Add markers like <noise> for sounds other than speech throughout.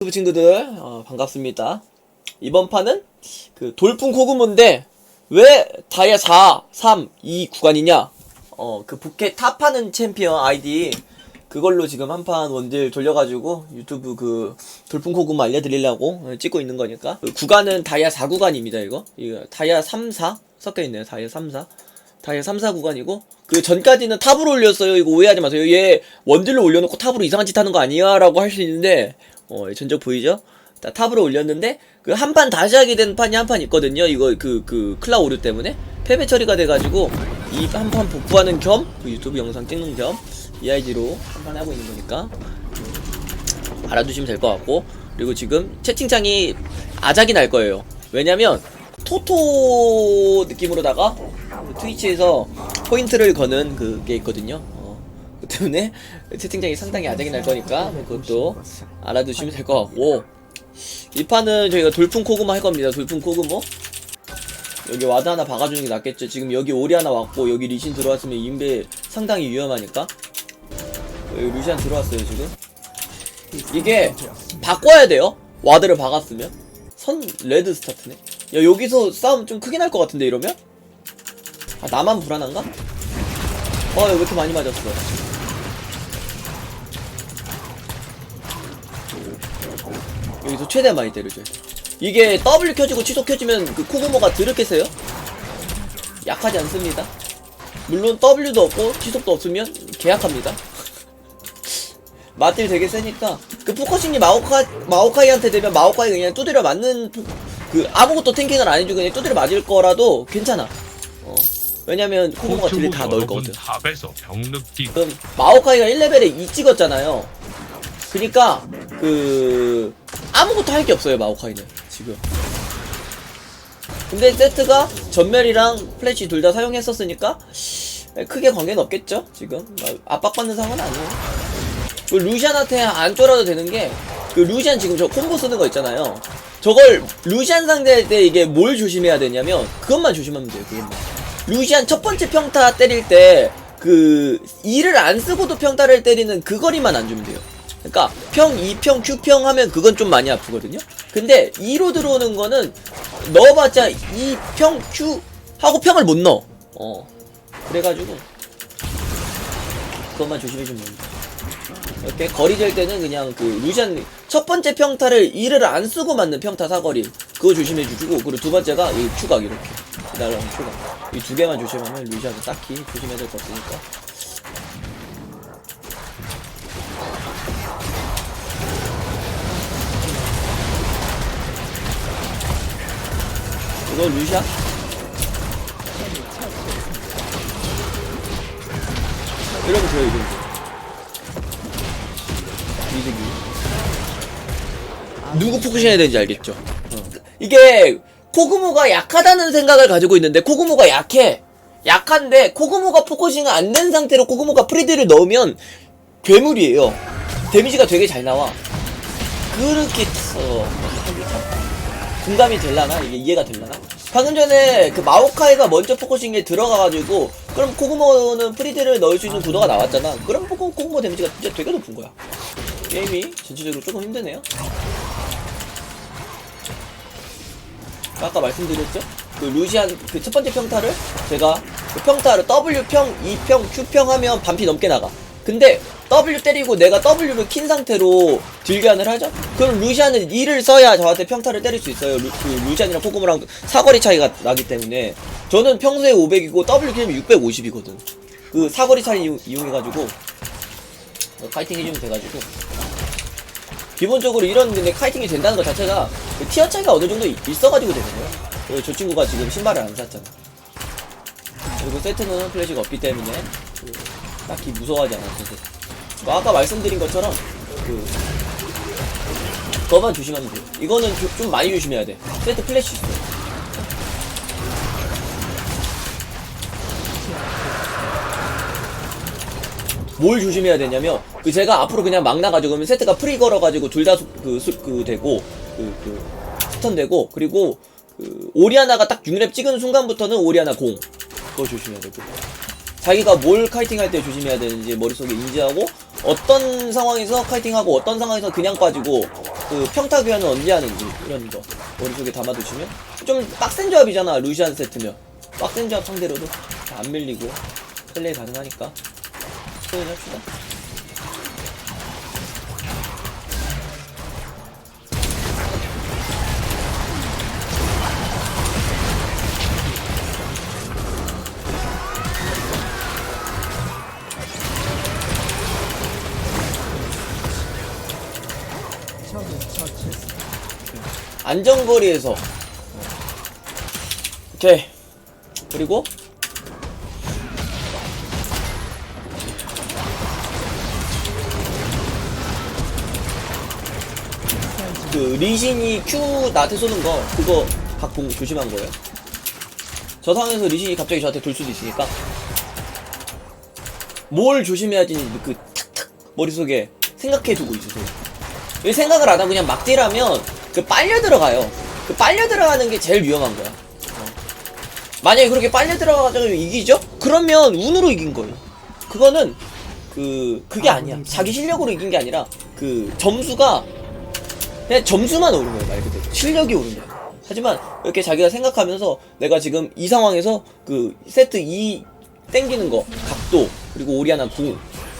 유튜브 친구들 어, 반갑습니다. 이번 판은 그 돌풍 코그모인데 왜 다이아 4, 3, 2 구간이냐? 어 그 부캐 탑하는 챔피언 아이디 그걸로 지금 한 판 원딜 돌려가지고 유튜브 그 돌풍 코그모 알려드리려고 어, 찍고 있는 거니까. 그 구간은 다이아 4 구간입니다 이거. 이거 다이아 3, 4 섞여 있네요 다이아 3, 4 다이아 3, 4 구간이고. 그 전까지는 탑으로 올렸어요. 이거 오해하지 마세요. 얘 원딜로 올려놓고 탑으로 이상한 짓 하는 거 아니야? 라고 할 수 있는데 어 전적 보이죠? 자, 탑으로 올렸는데 그 한 판 다시 하게 된 판이 한 판 있거든요 이거 그그 클라 오류 때문에 패배 처리가 돼가지고 이 한 판 복구하는 겸 그 유튜브 영상 찍는 겸 EIG로 한 판 하고 있는 거니까 음, 알아두시면 될 것 같고 그리고 지금 채팅창이 아작이 날 거예요 왜냐면 토토 느낌으로다가 트위치에서 포인트를 거는 그게 있거든요. 어, 그 때문에 채팅창이 상당히 아작이 날 거니까 그것도 알아두시면 될 것 같고 이 판은 저희가 돌풍 코그모 할 겁니다. 돌풍 코그모 여기 와드 하나 박아주는 게 낫겠죠. 지금 여기 오리 하나 왔고 여기 리신 들어왔으면 인베 상당히 위험하니까 여기 루시안 들어왔어요 지금 이게 바꿔야 돼요. 와드를 박았으면 선 레드 스타트네. 야 여기서 싸움 좀 크게 날 것 같은데 이러면? 아 나만 불안한가? 어, 왜 이렇게 많이 맞았어? 여기서 최대한 많이 때려줘. 이게 W 켜지고 취소 켜지면 그 코고모가 드럽겠어요? 약하지 않습니다. 물론 W도 없고 취속도 없으면 계약합니다. <laughs> 마딜 되게 세니까 그 포커싱이 마오카 마오카이한테 되면 마오카이 그냥 두드려 맞는 푸- 그 아무것도 탱킹을 안 해주고 그냥 두드려 맞을 거라도 괜찮아. 어 왜냐면 코고모가 딜이 다 넣을 거거든. 탑에서 그럼 마오카이가 1레벨에 2 찍었잖아요. 그니까 그 아무것도 할 게 없어요 마오카이는 지금. 근데 세트가 전멸이랑 플래시 둘 다 사용했었으니까 크게 관계는 없겠죠 지금 압박받는 상황은 아니에요. 그 루시안한테 안 쫄아도 되는 게 그 루시안 지금 저 콤보 쓰는 거 있잖아요. 저걸 루시안 상대할 때 이게 뭘 조심해야 되냐면 그것만 조심하면 돼요. 그것만. 루시안 첫 번째 평타 때릴 때그 E를 안 쓰고도 평타를 때리는 그 거리만 안 주면 돼요. 그러니까 평, 2평, Q평 하면 그건 좀 많이 아프거든요. 근데 2로 들어오는 거는 넣어봤자 2평, Q 하고 평을 못 넣어. 어. 그래가지고 그것만 조심해주면 됩니다. 이렇게 거리 될 때는 그냥 그 루시안 첫 번째 평타를 2를 안 쓰고 맞는 평타 사거리 그거 조심해 주시고 그리고 두 번째가 이 추각 이렇게 날라오는 추각 이 두 개만 조심하면 루시안은 딱히 조심해야 될거 없으니까 이거 루시안? 이러면 돼요 이러면 돼 이득이 누구 포커싱해야 되는지 알겠죠? 어. 이게 코그모가 약하다는 생각을 가지고 있는데 코그모가 약해 약한데 코그모가 포커싱 안된 상태로 코그모가 프리드를 넣으면 괴물이에요 데미지가 되게 잘 나와 그렇게 어, 공감이 될라나? 이게 이해가 될라나? 방금 전에 그 마오카이가 먼저 포커싱에 들어가가지고 그럼 코그모는 프리드를 넣을 수 있는 구도가 나왔잖아 그럼 포코, 코그모 데미지가 진짜 되게 높은 거야 게임이 전체적으로 조금 힘드네요 아까 말씀드렸죠? 그 루시안 그 첫 번째 평타를 제가 그 평타를 W평, 2평, Q평 하면 반피 넘게 나가 근데 W 때리고 내가 W를 킨 상태로 딜교환을 하죠? 그럼 루시안은 2를 써야 저한테 평타를 때릴 수 있어요 루, 그 루시안이랑 코코모랑 사거리 차이가 나기 때문에 저는 평소에 500이고 W 키면 650이거든 그 사거리 차이 이용, 이용해가지고 어, 파이팅 해주면 돼가지고 기본적으로 이런 근데 카이팅이 된다는 것 자체가 그 티어 차이가 어느 정도 있- 있어가지고 되는 거예요. 그리고 저 친구가 지금 신발을 안 샀잖아. 그리고 세트는 플래시가 없기 때문에 그 딱히 무서워하지 않았어요. 그 아까 말씀드린 것처럼 그 그거만 조심하면 돼요. 이거는 조- 좀 많이 조심해야 돼. 세트 플래시 있어. 뭘 조심해야 되냐면 그 제가 앞으로 그냥 막 나가지고 그러면 세트가 프리 걸어가지고 둘 다그 그 되고 그 그 스턴 되고 그리고 그 오리아나가 딱 6렙 찍은 순간부터는 오리아나 공 그거 조심해야 되고 자기가 뭘 카이팅 할 때 조심해야 되는지 머릿속에 인지하고 어떤 상황에서 카이팅하고 어떤 상황에서 그냥 빠지고 그 평타 교환은 언제 하는지 이런 거 머릿속에 담아두시면 좀 빡센 조합이잖아 루시안 세트면. 빡센 조합 상대로도 다안 밀리고 플레이 가능하니까. 소연합시다 안전거리에서. 오케이. 그리고 그 리신이 Q 나한테 쏘는 거 그거 각본 조심한 거예요. 저 상황에서 리신이 갑자기 저한테 돌 수도 있으니까. 뭘 조심해야지 그 탁탁 머릿속에 생각해 두고 있으세요 왜 생각을 안 하고 그냥 막 딜하면 그 빨려 들어가요. 그 빨려 들어가는 게 제일 위험한 거야. 어. 만약에 그렇게 빨려 들어가가지고 이기죠? 그러면 운으로 이긴 거예요. 그거는 그 그게 아 니야. 자기 실력으로 이긴 게 아니라 그 점수가 그냥 점수만 오른 거예요 말 그대로 실력이 오른 거예요. 하지만 이렇게 자기가 생각하면서 내가 지금 이 상황에서 그 세트 2 땡기는 거 각도 그리고 오리아나 궁,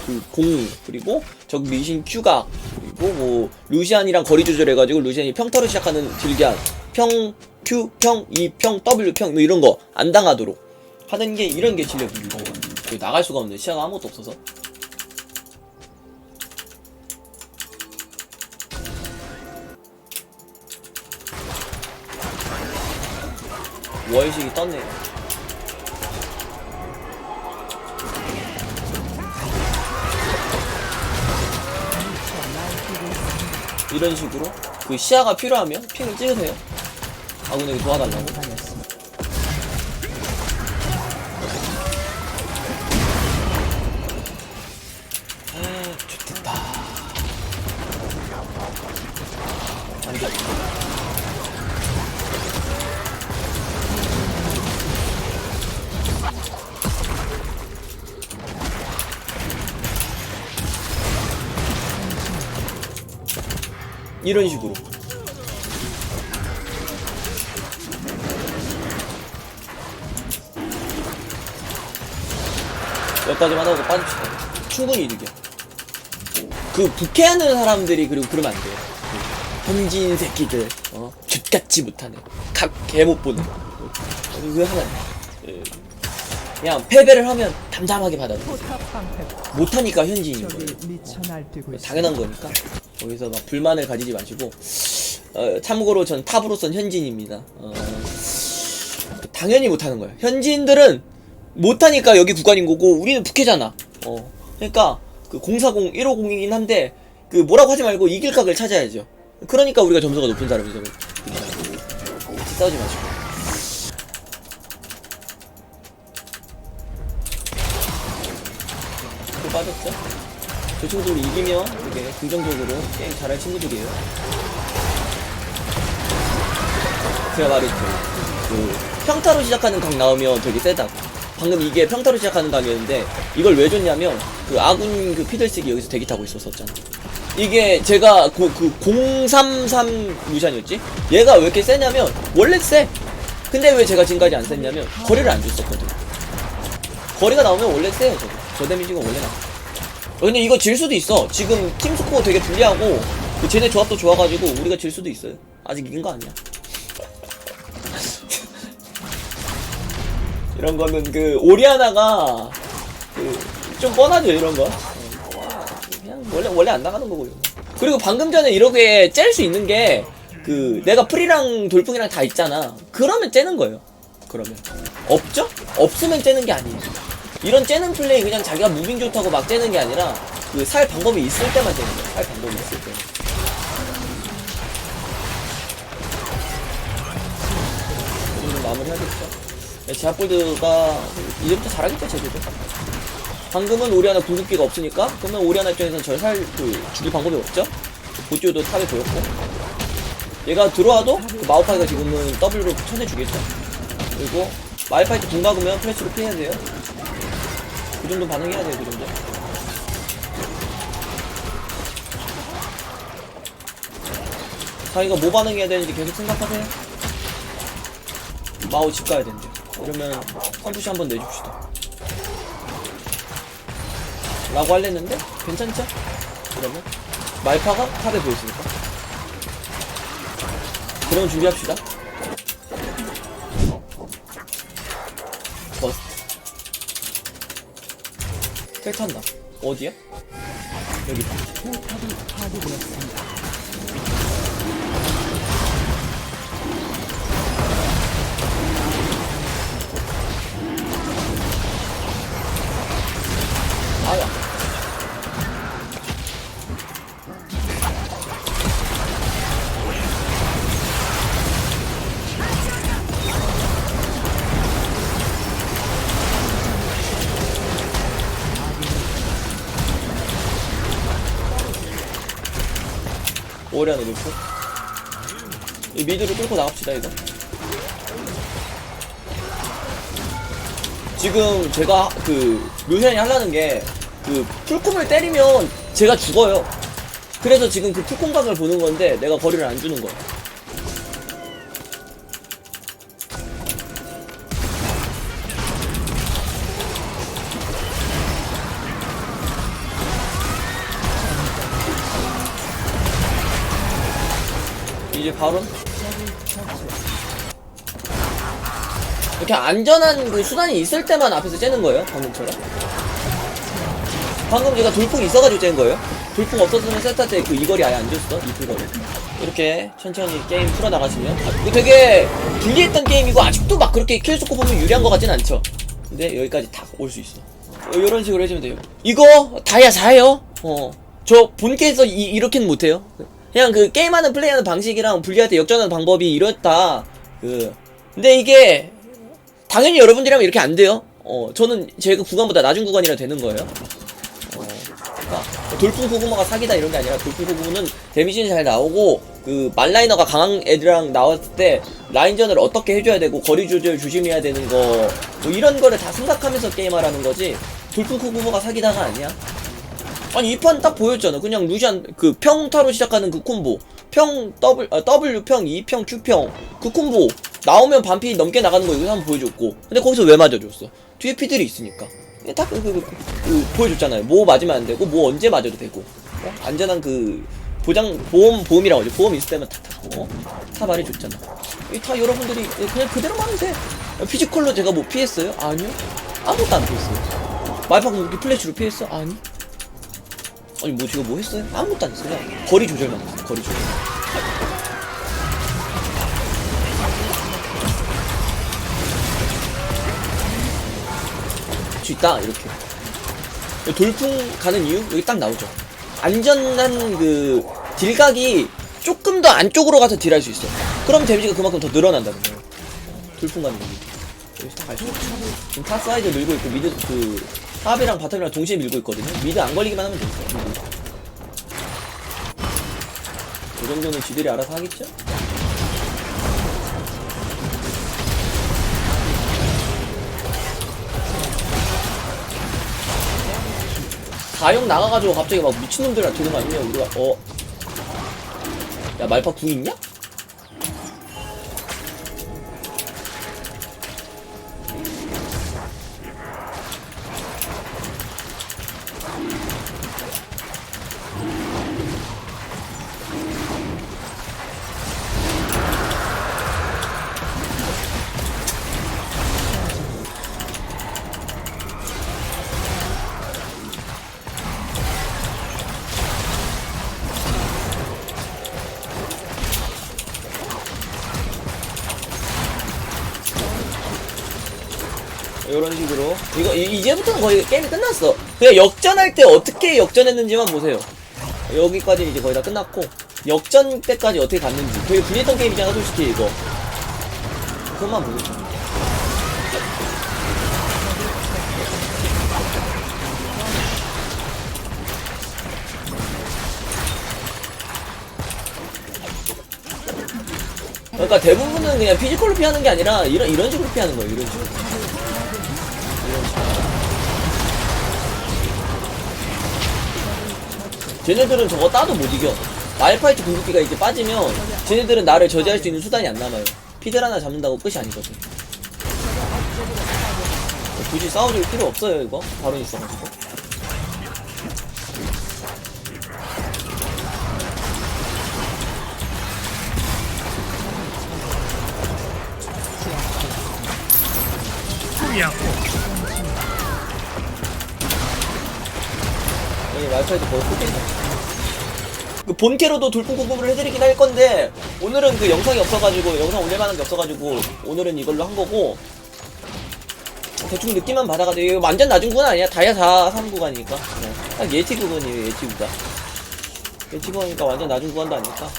그 공, 그리고 저 리신 큐각, 그리고 뭐 루시안이랑 거리 조절해가지고 루시안이 평타로 시작하는 딜기한 평 Q 평 E 평 W 평뭐 이런 거 안 당하도록 하는 게 이런 게 실력인 거고 그 나갈 수가 없네 시야가 아무것도 없어서. 월식이 떴네 이런 식으로 그 시야가 필요하면 핑을 찍으세요. 아군에게 도와달라고. 이런 식으로. 여기까지만 하고 빠집시다. 충분히 이득이야. 그 부캐하는 사람들이 그리고 그러면 안 돼요. 그 현지인 새끼들, 어, 쥐같지 못하네. 각개 못 보네. 어, 왜 하나? 예. 그냥 패배를 하면 담담하게 받아들여. 방패 못하니까 현지인인 거예요. 당연한 거니까 거기서 막 불만을 가지지 마시고 어, 참고로 전 탑으로선 현지인입니다. 어, 당연히 못하는 거예요. 현지인들은 못하니까 여기 구간인 거고 우리는 북해잖아. 어, 그러니까 그 040, 150이긴 한데 그 뭐라고 하지 말고 이길 각을 찾아야죠. 그러니까 우리가 점수가 높은 사람이죠. 싸우지 마시고. 또 빠졌죠? 저 친구들이 이기면 되게 긍정적으로 게임 잘할 친구들이에요. 제가 말했죠. 그 평타로 시작하는 각 나오면 되게 세다고. 방금 이게 평타로 시작하는 각이었는데 이걸 왜 줬냐면 그 아군 그 피들스기 여기서 대기 타고 있었었잖아. 이게 제가 그, 그 033 루시안이었지? 얘가 왜 이렇게 세냐면 원래 세. 근데 왜 제가 지금까지 안 셌냐면 거리를 안 줬었거든. 거리가 나오면 원래 세요 저도. 저 데미지가 원래 나. 어, 근데 이거 질 수도 있어. 지금 팀 스코어 되게 불리하고 그 쟤네 조합도 좋아가지고 우리가 질 수도 있어요. 아직 이긴 거 아니야. <laughs> 이런 거는 그 오리아나가 그 좀 뻔하죠 이런 거. 어, 그냥 원래 원래 안 나가는 거고요. 그리고 방금 전에 이렇게 짤 수 있는 게 그 내가 프리랑 돌풍이랑 다 있잖아. 그러면 째는 거예요. 그러면 없죠? 없으면 째는 게 아니에요. 이런 째는 플레이 그냥 자기가 무빙 좋다고 막 째는 게 아니라 그 살 방법이 있을 때만 째는 거야. 살 방법이 있을 때. 이 정도 마무리하겠죠. 네, 제압볼드가 이제부터 잘하겠죠 제대로. 방금은 오리아나 궁극기가 없으니까 그러면 오리아나 입장에서는 절살그 죽일 방법이 없죠. 보조도 탑에 보였고 얘가 들어와도 그 마우파이가 지금은 W로 쳐내주겠죠. 그리고 마이파이트 궁 박으면 플래시로 피해야 돼요. 그 정도 반응해야 돼요, 그 정도. 자기가 뭐 반응해야 되는지 계속 생각하세요. 마오 집 가야 되는데. 그러면 컴퓨시 한번 내줍시다. 라고 할랬는데? 괜찮죠? 그러면 말파가 탑에 보였으니까. 그럼 준비합시다. 텔 탄다. 어디야? 여기다. 오래 안에 놓고 이 미드를 뚫고 나갑시다 이거 지금 제가 그 루시안이 하려는 게 그 풀콤을 때리면 제가 죽어요. 그래서 지금 그 풀콤각을 보는 건데 내가 거리를 안 주는 거야. 이제 바로? 이렇게 안전한 그 수단이 있을 때만 앞에서 째는 거예요 방금처럼 방금 제가 돌풍 있어가지고 짠 거예요? 돌풍 없었으면 세타 때그 이거리 아예 안 줬어 이풀거리. 이렇게 천천히 게임 풀어나가시면. 아, 이거 되게 불리했던 게임이고 아직도 막 그렇게 킬스코 보면 유리한 것 같진 않죠? 근데 여기까지 다 올 수 있어. 어, 이런 식으로 해주면 돼요. 이거 다이아 4예요? 어저 본캐에서 이, 이렇게는 못해요 그냥 그 게임하는 플레이하는 방식이랑 불리할 때 역전하는 방법이 이렇다 그 근데 이게 당연히 여러분들이라면 이렇게 안 돼요. 어, 저는 제가 구간보다 낮은 구간이라 되는 거예요. 어, 그러니까 돌풍 고구마가 사기다 이런 게 아니라 돌풍 고구마는 데미지는 잘 나오고 그 말라이너가 강한 애들이랑 나왔을 때 라인전을 어떻게 해줘야 되고 거리 조절 조심해야 되는 거 뭐 이런 거를 다 생각하면서 게임하라는 거지 돌풍 고구마가 사기다가 아니야. 아니 이 판 딱 보였잖아. 그냥 루시안 그 평타로 시작하는 그 콤보. 평 W 아, W 평 2평 Q 평 그 콤보 나오면 반피 넘게 나가는 거 이거 한번 보여줬고. 근데 거기서 왜 맞아줬어? 뒤에 피들이 있으니까. 딱 그, 그, 그, 그 보여줬잖아요. 뭐 맞으면 안 되고 뭐 언제 맞아도 되고. 어? 안전한 그 보장 보험 보험이라고 하죠. 보험 있을 때만 탁탁 어? 다 말해줬잖아. 이다 여러분들이 그냥 그대로 하면 돼. 피지컬로 제가 뭐 피했어요? 아니요. 아무것도 안 피했어요. 공격기 플래시로 피했어? 아니. 아니 뭐 제가 뭐 했어요? 아무것도 안 했어요. 거리 조절만. 거리 조절. 할수 있다 이렇게. 돌풍 가는 이유 여기 딱 나오죠. 안전한 그 딜각이 조금 더 안쪽으로 가서 딜할 수 있어. 그럼 데미지가 그만큼 더 늘어난다는 거예요. 돌풍 가는 이유. 여기서 다갈수 있어. 지금 탑 사이드 밀고 있고 미드 그 탑이랑 바텀이랑 동시에 밀고 있거든요. 미드 안 걸리기만 하면. 미 그 정도는 지들이 알아서 하겠죠? 사용 나가가지고 갑자기 막 미친놈들이랑 되는 거 아니냐 우리가 어. 야 말파 궁 있냐? 이런 식으로. 이거 이- 이제부터는 거의 게임이 끝났어. 그냥 역전할 때 어떻게 역전했는지만 보세요. 여기까지 이제 거의 다 끝났고 역전 때까지 어떻게 갔는지. 되게 불리했던 게임이잖아 솔직히 이거. 그것만 보세요 그러니까 대부분은 그냥 피지컬로 피하는 게 아니라 이런 이런 식으로 피하는 거예요 이런 식으로 쟤네들은 저거 따도 못 이겨. 말파이트 궁극기가 이제 빠지면 쟤네들은 나를 저지할 수 있는 수단이 안 남아요. 피들 하나 잡는다고 끝이 아니거든. 굳이 싸워줄 필요 없어요 이거 바로 있어가지고. 여 기 말파이트 거의 포기했네. 그 본캐로도 돌풍 공부를 해드리긴 할 건데 오늘은 그 영상이 없어가지고 영상 올릴만한 게 없어가지고 오늘은 이걸로 한 거고 대충 느낌만 받아가지고 이거 완전 낮은 구간 아니야. 다이아 4, 3 구간이니까. 그냥 딱 예티 구간이에요 예티 구간. 예티 구간이니까 완전 낮은 구간도 아니니까.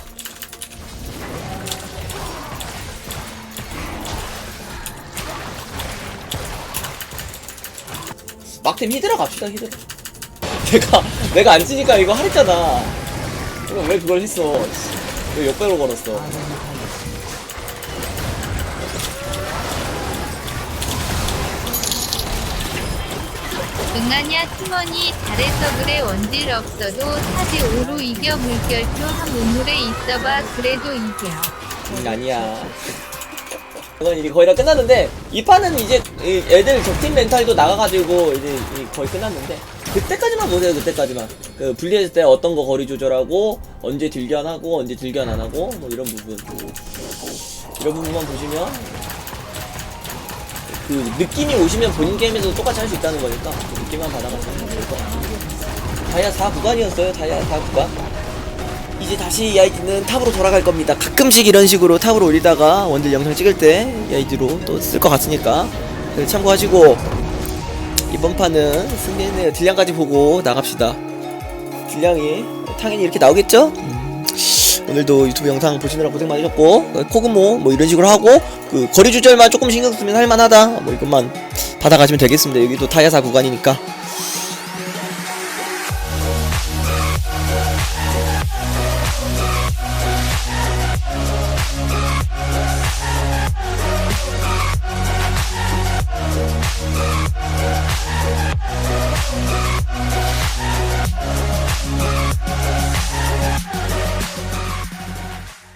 막템 히드라 갑시다 히드라 내가 내가 안 치니까 이거 하랬잖아. 이거 왜 그걸 했어? 왜 역배로 걸었어? 응아냐 팀원이 잘해서 그래 원딜 없어도 4대5로 이겨 물결표 한 우물에 있어봐 그래도 이겨. 음, 아니야. 이건 이제 거의 다 끝났는데 이 판은 이제 이 애들 적팀 멘탈도 나가가지고 이제 이 거의 끝났는데 그때까지만 보세요 그때까지만. 그 분리했을 때 어떤 거 거리 조절하고 언제 딜견하고 언제 딜견 안 하고 뭐 이런 부분. 이런 부분만 보시면 그 느낌이 오시면 본인 게임에서도 똑같이 할 수 있다는 거니까 그 느낌만 받아가시면 될 것 같아요 다이아 4 구간이었어요 다이아 4 구간. 이제 다시 이 아이디는 탑으로 돌아갈 겁니다. 가끔씩 이런 식으로 탑으로 올리다가 원딜 영상 찍을 때이 아이디로 또 쓸 것 같으니까. 참고하시고 이번 판은 승리했네요. 딜량까지 보고 나갑시다. 딜량이 당연히 이렇게 나오겠죠? 음, 오늘도 유튜브 영상 보시느라 고생 많으셨고 코그모 뭐 이런 식으로 하고 그 거리 조절만 조금 신경 쓰면 할만하다 뭐 이것만 받아가시면 되겠습니다. 여기도 타야사 구간이니까